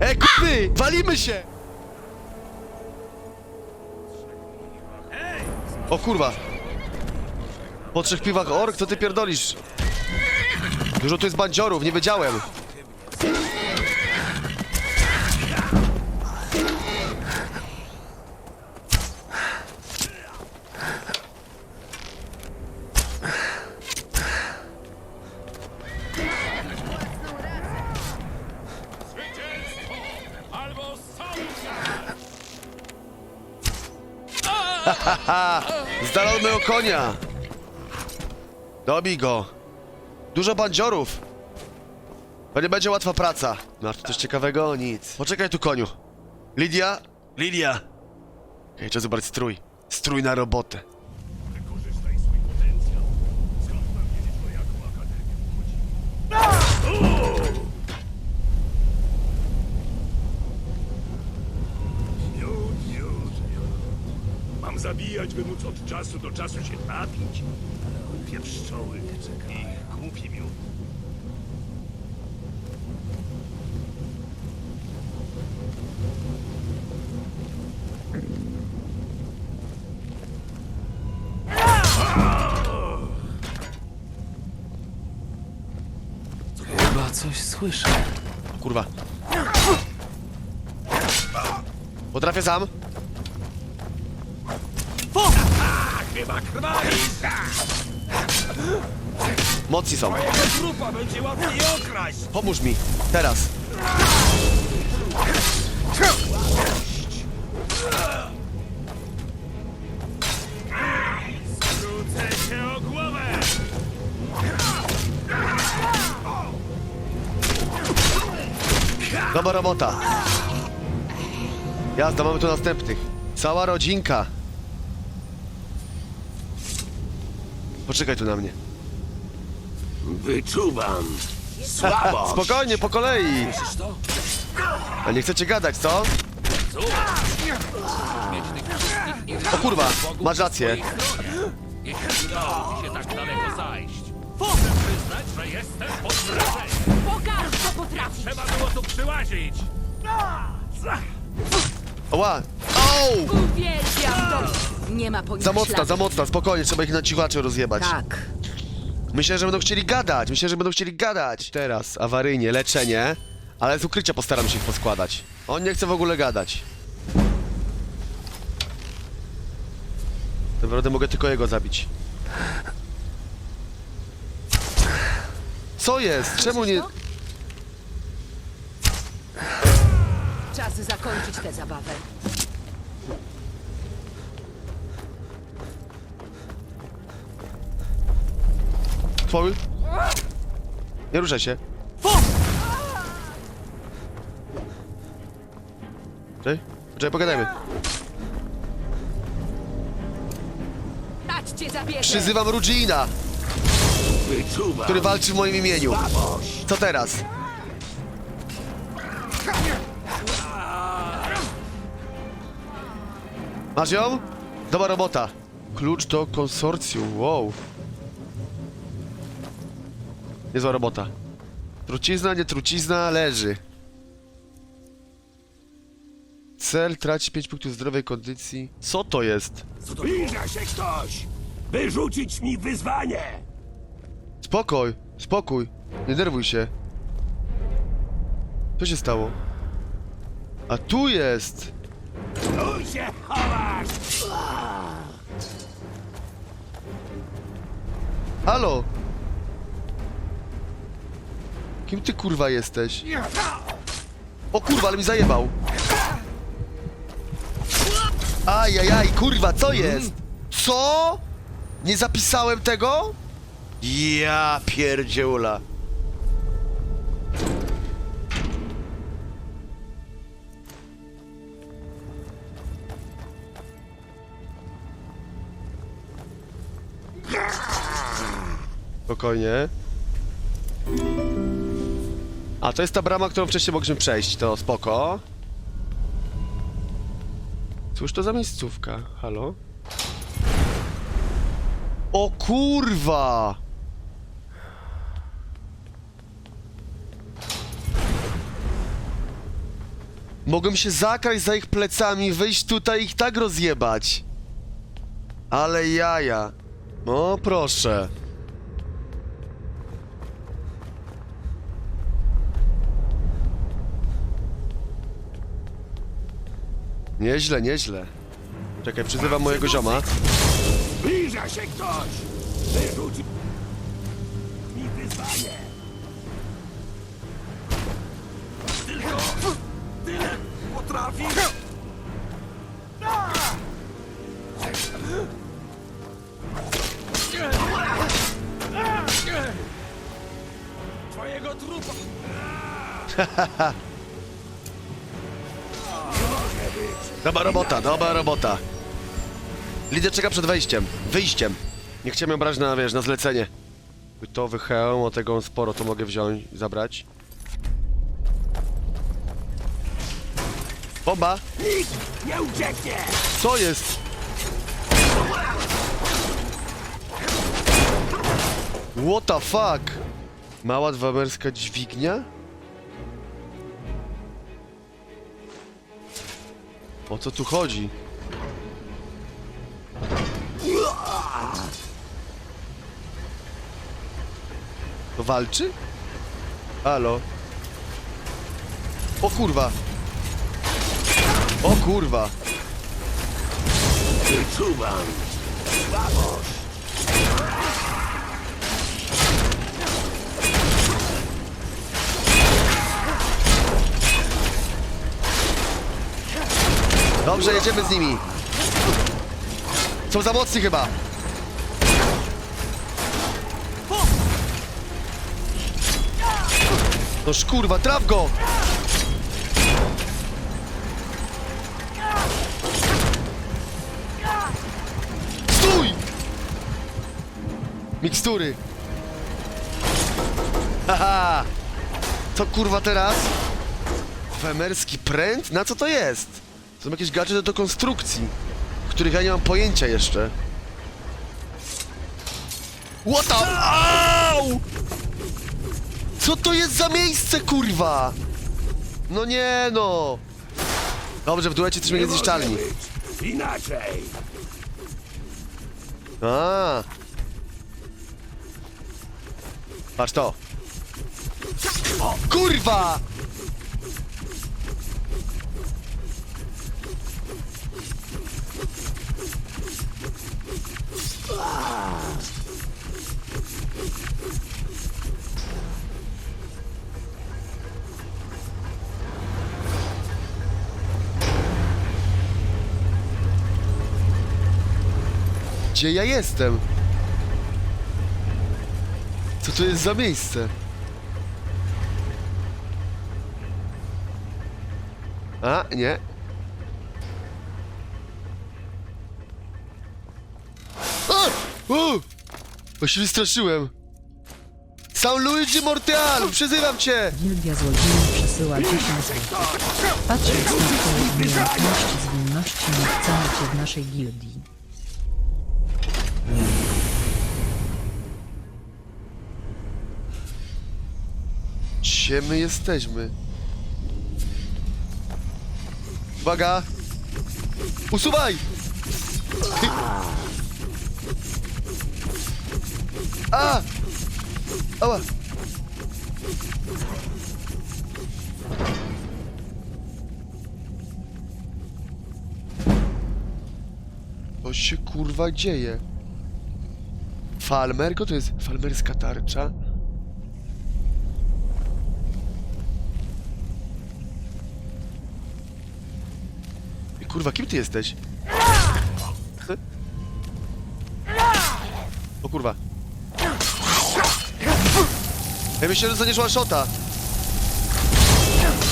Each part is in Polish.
E, kupy! Walimy się! O kurwa! Po trzech piwach ork, co ty pierdolisz? Dużo tu jest bandziorów, nie wiedziałem. Z dala od mojego konia! Dobij go! Dużo bandziorów! To nie będzie łatwa praca. Masz tu coś ciekawego? Nic. Poczekaj tu, koniu. Lidia? Lidia! Okej, trzeba zobaczyć strój. Strój na robotę. Wykorzystaj swój potencjał. Skąd mam wiedzieć, o jaką akademię chodzi? Miód, miód, miód. Mam zabijać, by móc od czasu do czasu się napić. Ale pszczoły ich głupi miód. Chyba coś słyszę. Kurwa. Potrafię sam? Chyba krwawi! Mocni są. Trupa będzie łatwiej okraść! Pomóż mi. Teraz. Rzucę cię o głowę! Dobra robota. Jazda, mamy tu następnych. Cała rodzinka. Poczekaj tu na mnie. Wyczuwam słabość! Spokojnie, po kolei. Słyszysz to? A nie chcecie gadać, co? O kurwa, masz rację. Jeśli udało mi się tak daleko zajść, muszę przyznać, że jestem pod wrażeniem. Pokaż, co potrafisz! Trzeba było tu przyłazić! Ła! Au! Uwielbiam to! Nie ma po nich Za mocna, śladu. za mocna, spokojnie, trzeba ich na cichacze rozjebać. Tak. Myślę, że będą chcieli gadać, myślę, że będą chcieli gadać. Teraz awaryjnie, leczenie, ale z ukrycia postaram się ich poskładać. On nie chce w ogóle gadać. Naprawdę mogę tylko jego zabić. Co jest? Czemu nie... Czas zakończyć tę zabawę. Nie ruszaj się. Czekaj, czekaj, pogadajmy. Dać cię zabierze! Przyzywam Rugina, Wyczuwam który walczy w moim imieniu. Co teraz? Masz ją? Dobra robota. Klucz do konsorcjum, wow. Niezła robota. Trucizna, nie trucizna, leży. Cel traci 5 punktów zdrowej kondycji. Co to jest? Zbliża się ktoś! Wyrzucić mi wyzwanie! Spokój, spokój. Nie nerwuj się. Co się stało? A tu jest! Tu się chowasz! Halo! Kim ty kurwa jesteś? O kurwa, ale mi zajebał! Ajajaj, kurwa, co jest? Co? Nie zapisałem tego? Ja pierdzieula. Spokojnie. A, to jest ta brama, którą wcześniej mogliśmy przejść, to spoko. Cóż to za miejscówka? Halo? O kurwa! Mogłem się zakraść za ich plecami, wyjść tutaj i ich tak rozjebać. Ale jaja. O, proszę. Nieźle, nieźle. Czekaj, przyzywam mojego zioma. Zbliża się ktoś! Wyrzuci mi wyzwanie! Tylko tyle potrafi! Twojego trupa! Dobra robota, dobra robota. Lider czeka przed wejściem, wyjściem. Nie chciałem ją brać na, wiesz, na zlecenie. Gotowy hełm, o tego sporo to mogę wziąć, zabrać. Bomba! Nie ucieknie! Co jest? What the fuck? Mała dwamerska dźwignia? O co tu chodzi? To walczy? Halo? O kurwa! O kurwa! Wyczuwam! Dobrze, jedziemy z nimi. Są za mocni chyba. Noż kurwa, traf go! Stój! Mikstury. Haha! Co kurwa teraz? Femerski pręt? Na co to jest? Są jakieś gadżety do konstrukcji, których ja nie mam pojęcia jeszcze. What the... Au! Co to jest za miejsce, kurwa? No nie no. Dobrze, w duecie jesteśmy Nie niezniszczalni. może być Inaczej! A. Patrz to. O, kurwa! Gdzie ja jestem? Co to jest za miejsce? A, nie. U! Bo się wystraszyłem. Sam Luigi Morteal, przyzywam cię! Gildia Złodziei przesyła 10 zł. Patrząc na twoje umiejętności zwinności, nie chcemy cię w naszej gildii. Gdzie my jesteśmy? Uwaga! Usuwaj! A! Ała! Co się kurwa dzieje? Falmerko to jest falmerska tarcza? Ej, Kurwa, kim ty jesteś? O kurwa. Ja myślę, że dostaniesz one shota.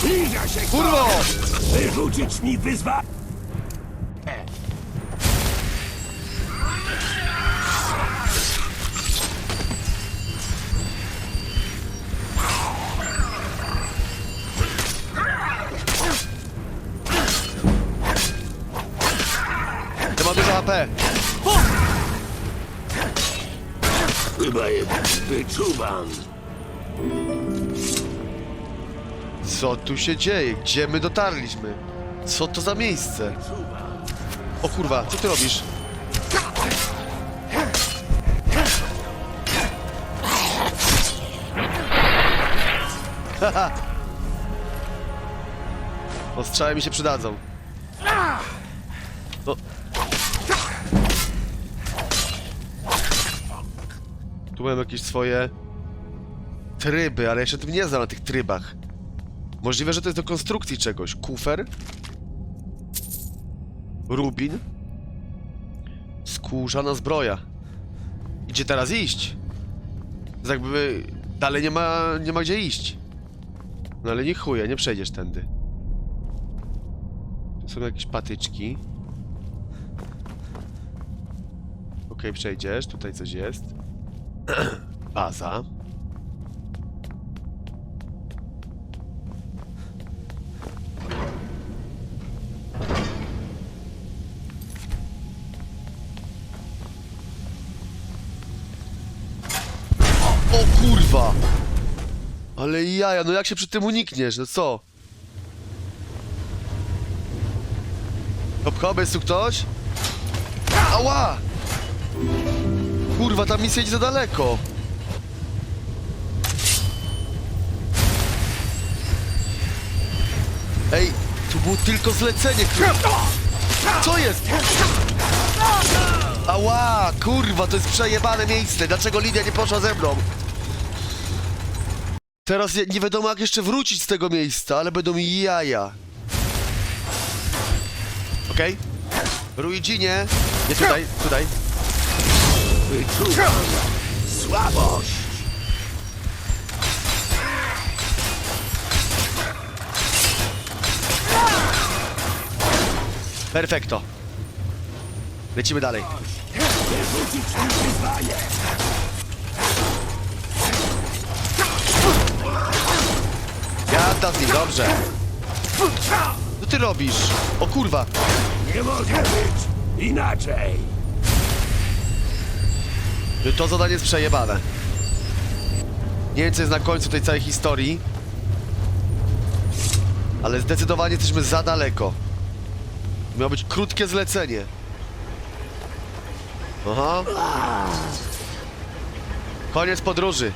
Zbliża się Kurwo! Wyrzucić mi dużo HP. Chyba jednak wyczuwam! Co tu się dzieje? Gdzie my dotarliśmy? Co to za miejsce? O kurwa, co ty robisz? Ostrzały mi się przydadzą. No. Tu mam jakieś swoje tryby, ale ja się tym nie znam na tych trybach. Możliwe, że to jest do konstrukcji czegoś. Kufer. Rubin. Skórzana zbroja. Idzie teraz iść. To jest jakby dalej nie ma, nie ma gdzie iść. No ale nie chuje, nie przejdziesz tędy. Tu są jakieś patyczki. Okej, przejdziesz. Tutaj coś jest. Baza. O kurwa! Ale jaja, no jak się przy tym unikniesz, no co? Hop hop, jest tu ktoś? Ała! Kurwa, ta misja idzie za daleko. Ej, tu było tylko zlecenie, które... Co jest? Ała, kurwa, to jest przejebane miejsce. Dlaczego Lidia nie poszła ze mną? Teraz nie, nie wiadomo jak jeszcze wrócić z tego miejsca, ale będą mi jaja. Okej? Ruidzinie. Nie tutaj, tutaj. Słabość. Perfekto. Lecimy dalej. Jadda z nim, dobrze. Co ty robisz? O kurwa. Nie może być inaczej. To zadanie jest przejebane. Nie wiem, co jest na końcu tej całej historii. Ale zdecydowanie jesteśmy za daleko. Miało być krótkie zlecenie. Aha. Koniec podróży.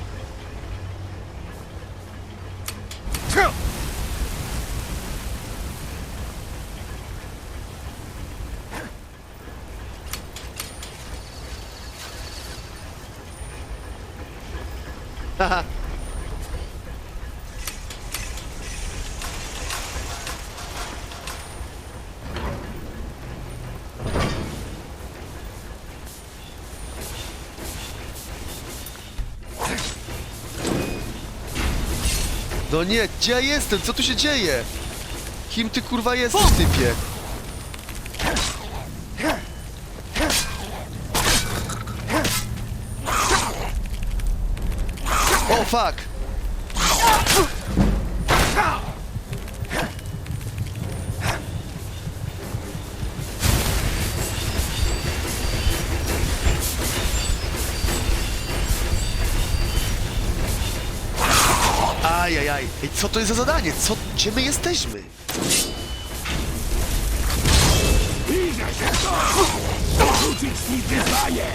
Haha. No nie, gdzie ja jestem? Co tu się dzieje? Kim ty kurwa jesteś, typie? O, fuck! Ajajaj, Ej, co to jest za zadanie? Co, gdzie my jesteśmy? Się to! Wyrzucić mi wyzwanie.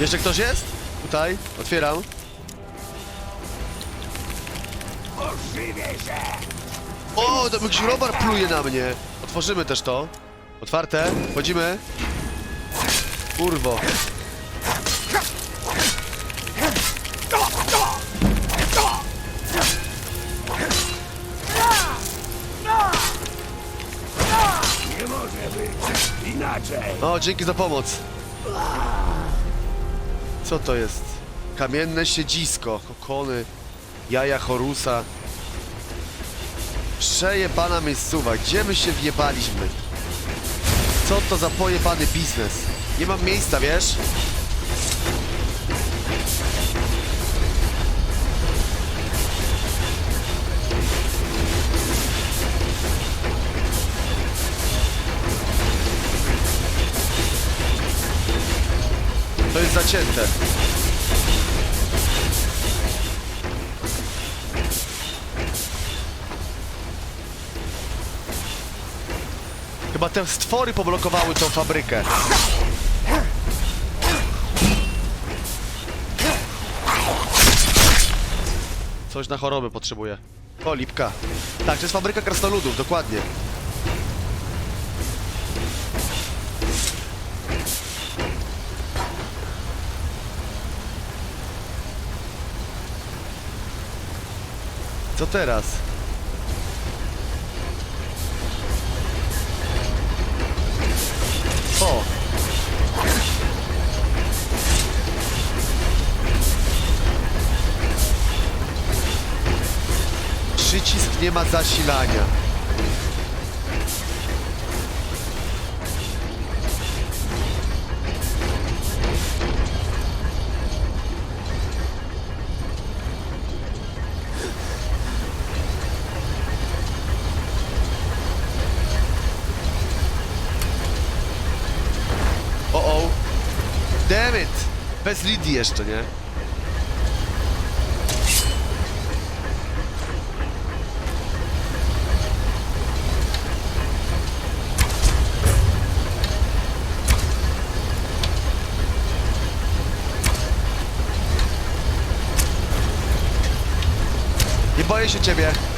Jeszcze ktoś jest? Tutaj, otwieram. O, to jakiś robar pluje na mnie. Otworzymy też to. Otwarte, wchodzimy. Kurwo. Nie może być inaczej. O, dzięki za pomoc. Co to jest? Kamienne siedzisko, kokony, jaja Horusa. Przejebana miejscowa, gdzie my się wjebaliśmy? Co to za pojebany biznes? Nie mam miejsca, wiesz? Zacięte. Chyba te stwory poblokowały tą fabrykę. Coś na choroby potrzebuje. O, lipka. Tak, to jest fabryka krasnoludów, dokładnie. Co teraz? O! Przycisk nie ma zasilania. Bez Lidii jeszcze, nie? Nie boję się ciebie.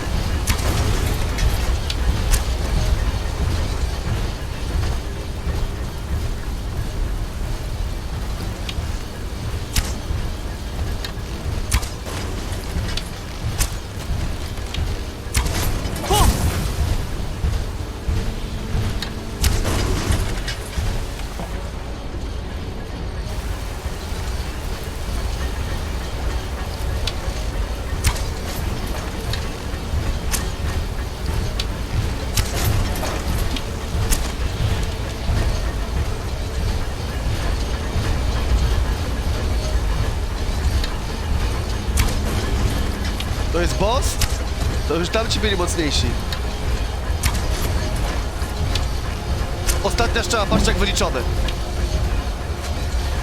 To już tam ci byli mocniejsi. Ostatnia strzała, patrzcie jak wyliczone.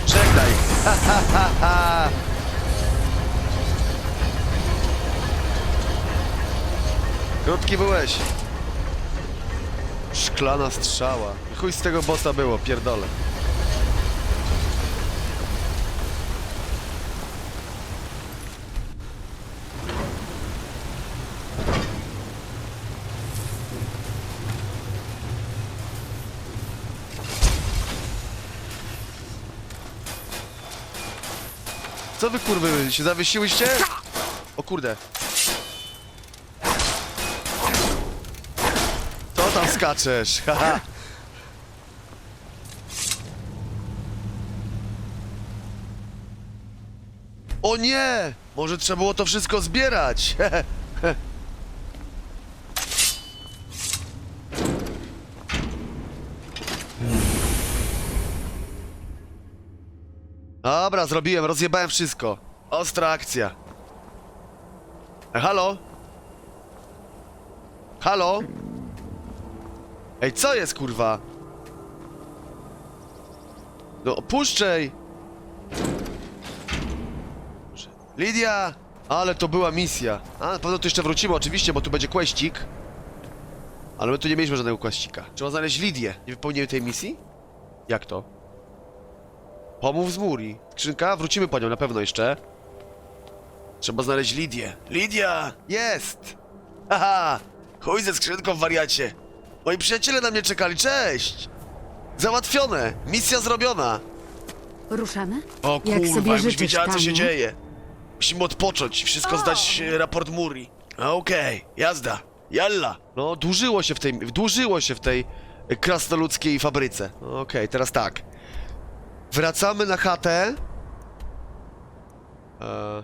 Żegnaj. Ha, ha, ha, ha. Krótki byłeś. Szklana strzała. Chuj z tego bossa było, pierdolę. Co wy kurwy, się zawiesiłyście? O kurde. Co tam skaczesz? Haha. O nie! Może trzeba było to wszystko zbierać. Dobra, zrobiłem, rozjebałem wszystko. Ostra akcja. E, halo? Halo? Ej, co jest, kurwa? No, puszczaj! Lidia! Ale to była misja. A, na pewno tu jeszcze wrócimy, oczywiście, bo tu będzie kłeścik. Ale my tu nie mieliśmy żadnego kłeścika. Trzeba znaleźć Lidię. Nie wypełniłem tej misji? Jak to? Pomów z Muri. Skrzynka? Wrócimy po nią na pewno jeszcze. Trzeba znaleźć Lidię. Lidia! Jest! Haha! Chuj ze skrzynką, wariacie! Moi przyjaciele na mnie czekali, cześć! Załatwione! Misja zrobiona! Ruszamy? O Jak kurwa, sobie jakbyś życzysz, wiedziała co się dzieje. Musimy odpocząć, wszystko zdać e, raport Muri. Okej, jazda. Jalla. No, dłużyło się w tej, dłużyło się w tej e, krasnoludzkiej fabryce. Okej, teraz tak. Wracamy na chatę. Eee,